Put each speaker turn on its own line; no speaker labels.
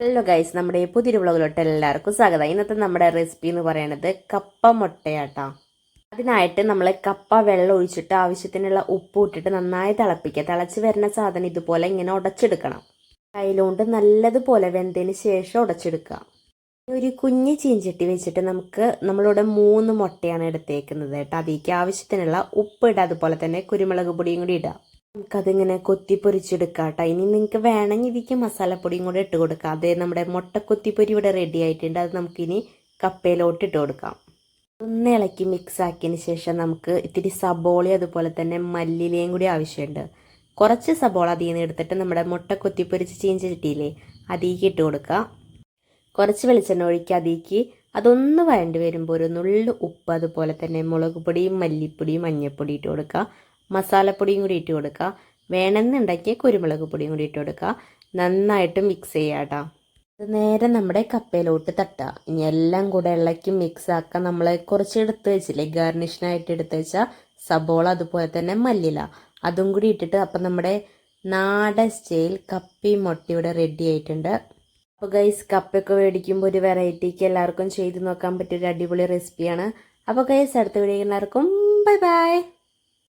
Hello guys നമ്മുടെ പുതിയൊരു വ്ളോഗിലോട്ട് എല്ലാവർക്കും സ്വാഗതം. ഇന്നത്തെ നമ്മുടെ റെസിപ്പി എന്ന് പറയുന്നത് കപ്പ മുട്ടയാട്ടാ. അതിനായിട്ട് നമ്മൾ കപ്പ വെള്ളം ഒഴിച്ചിട്ട് ആവശ്യത്തിനുള്ള ഉപ്പ് ഇട്ടിട്ട് നന്നായി തിളപ്പിക്കുക. തിളച്ച് വരുന്ന സാധനം ഇതുപോലെ ഇങ്ങനെ ഉടച്ചെടുക്കണം. കയ്യിലുകൊണ്ട് നല്ലതുപോലെ വെന്തതിന് ശേഷം ഉടച്ചെടുക്കുക. ഒരു കുഞ്ഞ് ചീഞ്ചട്ടി വെച്ചിട്ട് നമുക്ക് നമ്മളിവിടെ മൂന്ന് മുട്ടയാണ് എടുത്തേക്കുന്നത് കേട്ടോ. അതിലേക്ക് ആവശ്യത്തിനുള്ള ഉപ്പ് ഇടുക. അതുപോലെ തന്നെ കുരുമുളക് പൊടിയും കൂടി ഇടുക. നമുക്കതിങ്ങനെ കൊത്തി പൊരിച്ചെടുക്കാം കേട്ടോ ഇനി നിങ്ങൾക്ക് വേണമെങ്കിൽ ഇതിക്ക് മസാലപ്പൊടിയും കൂടെ ഇട്ട് കൊടുക്കാം. അതേ നമ്മുടെ മുട്ട കൊത്തിപ്പൊരി ഇവിടെ റെഡി ആയിട്ടുണ്ട്. അത് നമുക്കിനി കപ്പയിലോട്ട് ഇട്ട് കൊടുക്കാം. ഒന്ന് ഇളക്കി മിക്സ് ആക്കിയതിന് ശേഷം നമുക്ക് ഇത്തിരി സബോളി അതുപോലെ തന്നെ മല്ലിലയും കൂടി ആവശ്യമുണ്ട്. കുറച്ച് സബോള അതിൽ നിന്ന് എടുത്തിട്ട് നമ്മുടെ മുട്ട കൊത്തിപ്പൊരിച്ച് ചീഞ്ച് കിട്ടിയില്ലേ അതിലേക്ക് ഇട്ട് കൊടുക്കുക കുറച്ച് വെളിച്ചെണ്ണ ഒഴിക്കുക അതിലേക്ക് അതൊന്ന് വഴണ്ടി വരുമ്പോൾ ഒരു നുള്ളു ഉപ്പ് അതുപോലെ തന്നെ മുളക് പൊടിയും മല്ലിപ്പൊടിയും മഞ്ഞൾപ്പൊടി ഇട്ട് കൊടുക്കുക മസാലപ്പൊടിയും കൂടി ഇട്ട് കൊടുക്കുക. വേണമെന്നുണ്ടെങ്കിൽ കുരുമുളക് പൊടിയും കൂടി ഇട്ട് കൊടുക്കുക. നന്നായിട്ട് മിക്സ് ചെയ്യുക കേട്ടോ. നേരെ നമ്മുടെ കപ്പയിലോട്ട് തട്ടുക. ഇനി എല്ലാം കൂടെ ഇളക്കി മിക്സ് ആക്കുക നമ്മൾ കുറച്ച് എടുത്ത് വെച്ചില്ലേ? ഗാർണിഷിനായിട്ട് എടുത്ത് വെച്ചാൽ സബോള അതുപോലെ തന്നെ മല്ലില അതും കൂടി ഇട്ടിട്ട് അപ്പം നമ്മുടെ നാടൻ സ്റ്റൈൽ കപ്പി മുട്ടയുടെ റെഡി ആയിട്ടുണ്ട്. അപ്പോൾ ഗൈസ് കപ്പയൊക്കെ മേടിക്കുമ്പോൾ ഒരു വെറൈറ്റിക്ക് എല്ലാവർക്കും ചെയ്ത് നോക്കാൻ പറ്റിയ ഒരു അടിപൊളി റെസിപ്പിയാണ് അപ്പോൾ ഗൈസ് അടുത്ത വീഡിയോ എല്ലാവർക്കും ബൈ ബൈ